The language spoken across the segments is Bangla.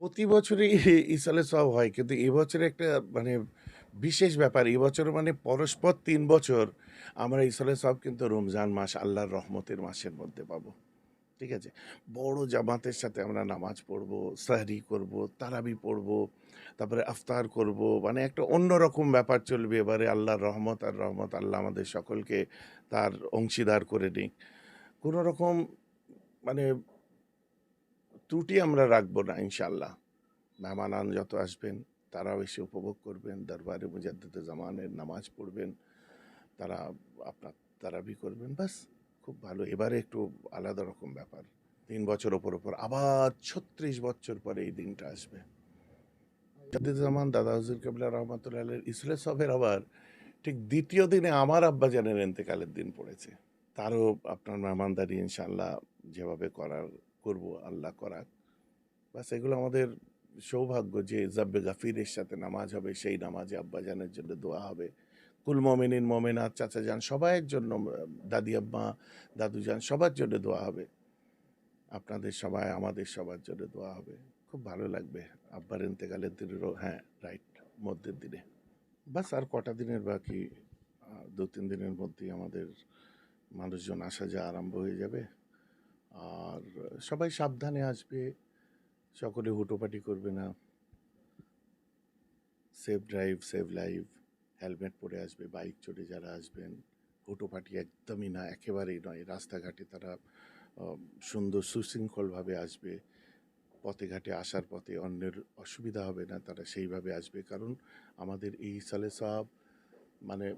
প্রতি বছরই ইসালে সব হয়। কিন্তু এবছরে একটা মানে বিশেষ ব্যাপার এবছর মানে পরস্পর তিন বছর আমরা ইসালে সব কিন্তু রমজান মাস আল্লাহর রহমতের মাসের মধ্যে পাবো। ঠিক আছে? বড় জামাতের সাথে আমরা নামাজ পড়ব, সাহরি করব, তারাবি পড়ব, তারপরে আফতার করব মানে একটা অন্যরকম ব্যাপার চলবে এবারে আল্লাহর রহমত আর রহমত আল্লাহ আমাদের সকলকে তার অংশীদার করে নিক। কোনো রকম মানে ত্রুটি আমরা রাখব না ইনশাল্লাহ মেহমানান যত আসবেন, তারাও এসে উপভোগ করবেন, দরবারে মুজাদ্দিদে জামানের নামাজ পড়বেন, তারা আপনার তারাবি করবেন বাস খুব ভালো। এবারে একটু আলাদা রকম ব্যাপার। তিন বছর ওপর ওপর, আবার ছত্রিশ বছর পরে এই দিনটা আসবে। জামান, দাদা হুজুর কেবলা রহমতুল্লাহ ইসলে সবের আবার ঠিক দ্বিতীয় দিনে আমার আব্বা জানের এন্তেকালের দিন পড়েছে। তারও আপনার মেহমানদারি ইনশাল্লাহ যেভাবে করার করব আল্লাহ করাক বাস এগুলো আমাদের সৌভাগ্য যে জাব্বে গাফিরের সাথে নামাজ হবে, সেই নামাজে আব্বাজানের জন্য দোয়া হবে। কুল মমিনিন মমেনাথ চাচা যান, সবাইয়ের জন্য, দাদি আব্বা, দাদু যান, সবার জন্য দোয়া হবে। আপনাদের সবাই, আমাদের সবার জন্য দোয়া হবে। খুব ভালো লাগবে আব্বার ইন্তেকালের দিনেরও হ্যাঁ রাইট মধ্যের দিনে। বাস আর কটা দিনের বাকি? দু তিন দিনের মধ্যেই আমাদের মানুষজন আসা যাওয়া আরম্ভ হয়ে যাবে। আর সবাই সাবধানে আসবে। সকলে হুটোপাটি করবে না। Safe drive save life helmet পরে আসবে বাইক চড়ে যারা আসবেন। হুটোপাটি একদমই না, একেবারেই নয়। রাস্তাঘাটে তারা সুন্দর সুশৃঙ্খলভাবে আসবে। পথে ঘাটে আসার পথে অন্যের অসুবিধা হবে না, তারা সেইভাবে আসবে। কারণ আমাদের এই সালে সাহাব মানে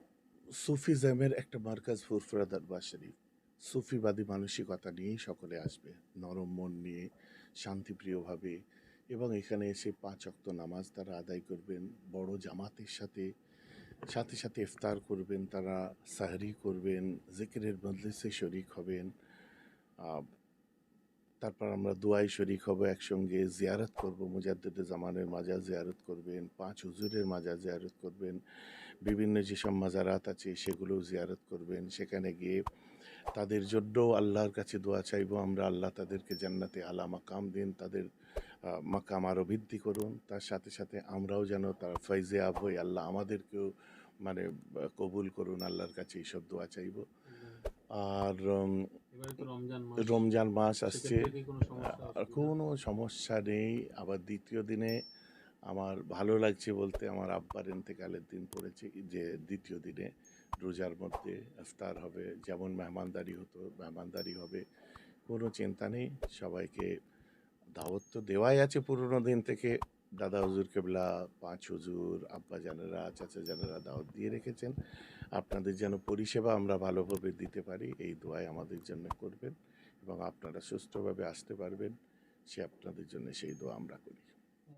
সুফিজমের একটা মার্কাজ ফুরফুরা দরবার শরীফ। সুফিবাদী মানসিকতা নিয়েই সকলে আসবে, নরম মন নিয়ে, শান্তিপ্রিয়ভাবে এবং এখানে এসে পাঁচ অক্ত নামাজ তারা আদায় করবেন, বড় জামাতের সাথে সাথে সাথে ইফতার করবেন, তারা সাহরি করবেন, জিকিরের মজলিসে শরিক হবেন তারপর আমরা দোয়াই শরিক হব, একসঙ্গে জিয়ারত করব, মুজাদ্দিদে জামানের মাজার জিয়ারত করবেন, পাঁচ হুজুরের মাজার জিয়ারত করবেন, বিভিন্ন যেসব মাজারাত আছে সেগুলো জিয়ারত করবেন, সেখানে গিয়ে তাদের জন্য আল্লাহর কাছে দোয়া চাইব। আমরা আল্লাহ তাদেরকে জান্নাতে আলা মাকাম দিন তাদের মাকাম আরও বৃদ্ধি করুন। তার সাথে সাথে আমরাও যেন তার ফৈজে আব হই। আল্লাহ আমাদেরকেও মানে কবুল করুন। আল্লাহর কাছে এইসব দোয়া চাইব। আর রমজান মাস। আসছে। কোনো সমস্যা আর কোনো সমস্যা নেই। আবার দ্বিতীয় দিনে আমার ভালো লাগছে বলতে আমার আব্বার ইন্তেকালের দিন পড়েছে যে দ্বিতীয় দিনে। রোজার মধ্যে ইফতার হবে, যেমন মেহমানদারি হতো, মেহমানদারি হবে, কোনো চিন্তা নেই। সবাইকে দাওয়াত তো দেওয়াই আছে পুরোনো দিন থেকে। দাদা হুজুর কেবলা, পাঁচ হুজুর, আব্বা জানেরা, চাচা জানেরা দাওয়াত দিয়ে রেখেছেন। আপনাদের যেন পরিষেবা আমরা ভালোভাবে দিতে পারি, এই দোয়াই আমাদের জন্য করবেন এবং আপনারা সুস্থভাবে আসতে পারবেন, সে আপনাদের জন্য সেই দোয়া আমরা করি।